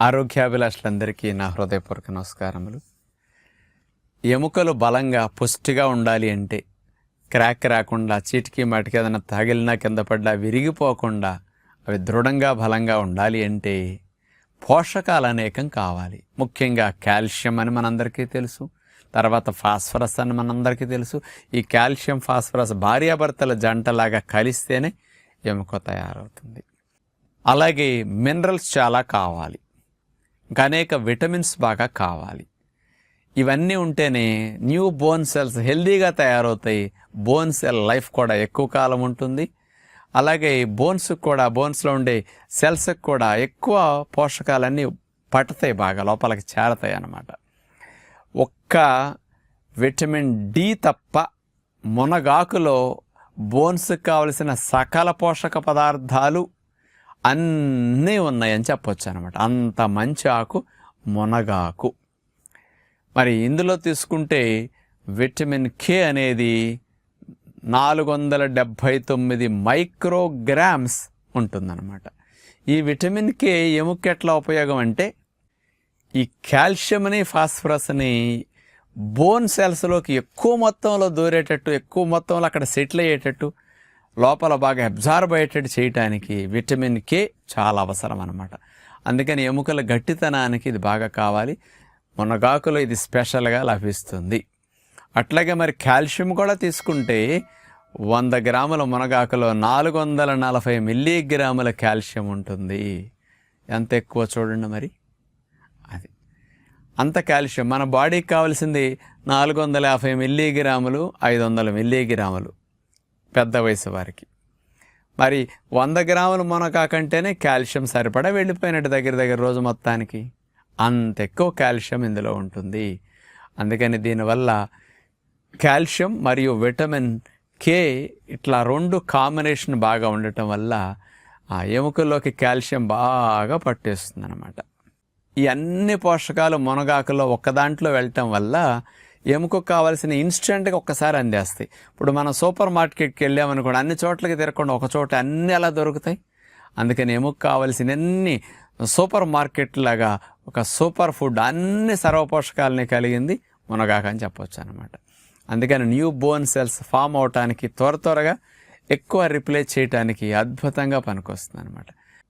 ఆరోగ్యాభిలాషులందరికీ నా హృదయపూర్వక నమస్కారములు. ఎముకలు బలంగా పుష్టిగా ఉండాలి అంటే క్రాక్ రాకుండా చీటికి మాటికి ఏదైనా తగిలినా కింద పడ్డా విరిగిపోకుండా అవి దృఢంగా బలంగా ఉండాలి అంటే పోషకాలు అనేకం కావాలి. ముఖ్యంగా కాల్షియం అని మనందరికీ తెలుసు. తర్వాత ఫాస్ఫరస్ అని మనందరికీ తెలుసు. ఈ కాల్షియం ఫాస్ఫరస్ భార్యాభర్తల జంటలాగా కలిస్తేనే ఎముక తయారవుతుంది. అలాగే మినరల్స్ చాలా కావాలి. అనేక విటమిన్స్ బాగా కావాలి. ఇవన్నీ ఉంటేనే న్యూ బోన్ సెల్స్ హెల్దీగా తయారవుతాయి. బోన్ సెల్ లైఫ్ కూడా ఎక్కువ కాలం ఉంటుంది. అలాగే బోన్స్కి కూడా బోన్స్లో ఉండే సెల్స్కి కూడా ఎక్కువ పోషకాలన్నీ పడతాయి బాగా లోపలికి చేరతాయి అన్నమాట. ఒక్క విటమిన్ డి తప్ప మునగాకులో బోన్స్కి కావలసిన సకల పోషక పదార్థాలు అన్నీ ఉన్నాయని చెప్పొచ్చు అనమాట అంత మంచి ఆకు మునగాకు. మరి ఇందులో తీసుకుంటే విటమిన్ కే అనేది నాలుగు వందల డెబ్భై తొమ్మిది మైక్రోగ్రామ్స్ ఉంటుందన్నమాట. ఈ విటమిన్ కే ఎముక ఎట్లా ఉపయోగం అంటే ఈ కాల్షియంని ఫాస్ఫరస్ని బోన్ సెల్స్లోకి ఎక్కువ మొత్తంలో దూరేటట్టు ఎక్కువ మొత్తంలో అక్కడ సెటిల్ అయ్యేటట్టు లోపల బాగా అబ్జార్బేటెడ్ చేయటానికి విటమిన్ కే చాలా అవసరం అనమాట అందుకని ఎముకల గట్టితనానికి ఇది బాగా కావాలి. మునగాకులో ఇది స్పెషల్గా లభిస్తుంది. అట్లాగే మరి కాల్షియం కూడా తీసుకుంటే వంద గ్రాముల మునగాకులో నాలుగు వందల నలభై మిల్లీగ్రాముల కాల్షియం ఉంటుంది. ఎంత ఎక్కువ చూడండి మరి? అది. అంత కాల్షియం. మన బాడీకి కావాల్సింది నాలుగు వందల యాభై మిల్లీగ్రాములు ఐదు వందల మిల్లీగ్రాములు. పెద్ద వయసు వారికి. మరి వంద గ్రాముల మునగాకంటేనే కాల్షియం సరిపడా వెళ్ళిపోయినట్టు దగ్గర దగ్గర రోజు మొత్తానికి? అంత ఎక్కువ కాల్షియం ఇందులో ఉంటుంది. అందుకని దీనివల్ల కాల్షియం మరియు విటమిన్ కే ఇట్లా రెండు కాంబినేషన్ బాగా ఉండటం వల్ల ఆ ఎముకల్లోకి కాల్షియం బాగా పట్టేస్తుంది అనమాట ఈ అన్ని పోషకాలు మునగాకులో ఒక్క దాంట్లో వెళ్ళటం వల్ల ఎముకకు కావాల్సిన ఇన్స్టెంట్గా ఒక్కసారి అందేస్తాయి. ఇప్పుడు మనం సూపర్ మార్కెట్కి వెళ్ళామనుకోండి అన్ని చోట్లకి తిరగకుండా ఒక చోట అన్నీ ఎలా దొరుకుతాయి. అందుకని ఎముక కావాల్సిన అన్ని సూపర్ మార్కెట్ లాగా ఒక సూపర్ ఫుడ్ అన్ని సర్వపోషకాలని కలిగింది మునగాక అని చెప్పొచ్చు అనమాట అందుకని న్యూ బోన్ సెల్స్ ఫామ్ అవటానికి త్వర త్వరగా ఎక్కువ రిప్లేస్ చేయటానికి అద్భుతంగా పనికొస్తుంది అనమాట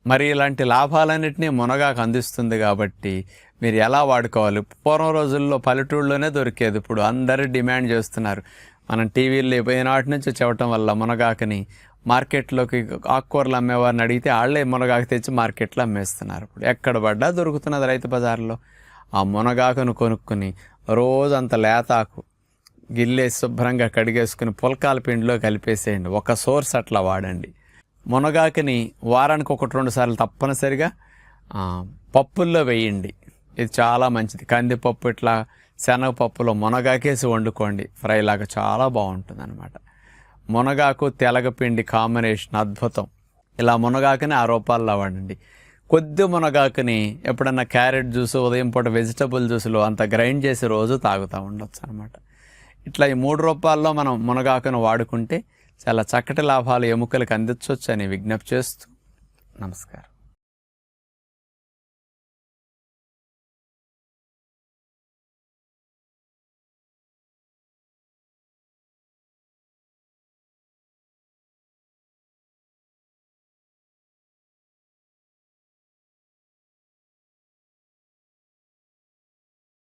మరి ఇలాంటి లాభాలన్నింటినీ మునగాకు అందిస్తుంది కాబట్టి మీరు ఎలా వాడుకోవాలి? పూర్వం రోజుల్లో పల్లెటూళ్ళలోనే దొరికేది. ఇప్పుడు అందరూ డిమాండ్ చేస్తున్నారు. మనం టీవీల్లో పోయినాటి నుంచి చెప్పటం వల్ల మునగాకుని మార్కెట్లోకి ఆకుకూరలు అమ్మేవారిని అడిగితే వాళ్ళే మునగాకు తెచ్చి మార్కెట్లో అమ్మేస్తున్నారు. ఇప్పుడు ఎక్కడ పడ్డా దొరుకుతున్నది రైతు బజార్లో. ఆ మునగాకును కొనుక్కుని రోజంత లేతాకు గిల్లేసి శుభ్రంగా కడిగేసుకుని పుల్కాల పిండిలో కలిపేసేయండి. ఒక సోర్స్ అట్లా వాడండి. మునగాకుని వారానికి ఒకటి రెండు సార్లు తప్పనిసరిగా పప్పుల్లో వేయండి. ఇది చాలా మంచిది. కందిపప్పు ఇట్లా శనగపప్పులో మునగాకేసి వండుకోండి. ఫ్రైలాగా చాలా బాగుంటుంది అనమాట మునగాకు తెలగపిండి కాంబినేషన్ అద్భుతం. ఇలా మునగాకుని ఆ రూపాల్లో వాడండి. కొద్ది మునగాకుని ఎప్పుడన్నా క్యారెట్ జ్యూస్ ఉదయం పూట వెజిటబుల్ జ్యూస్లో అంత గ్రైండ్ చేసి రోజు తాగుతూ ఉండొచ్చు అనమాట ఇట్లా ఈ మూడు రూపాల్లో మనం మునగాకును వాడుకుంటే చాలా చక్కటి లాభాలు ఎముకలకు అందించవచ్చు అని విజ్ఞప్తి చేస్తూ నమస్కారం.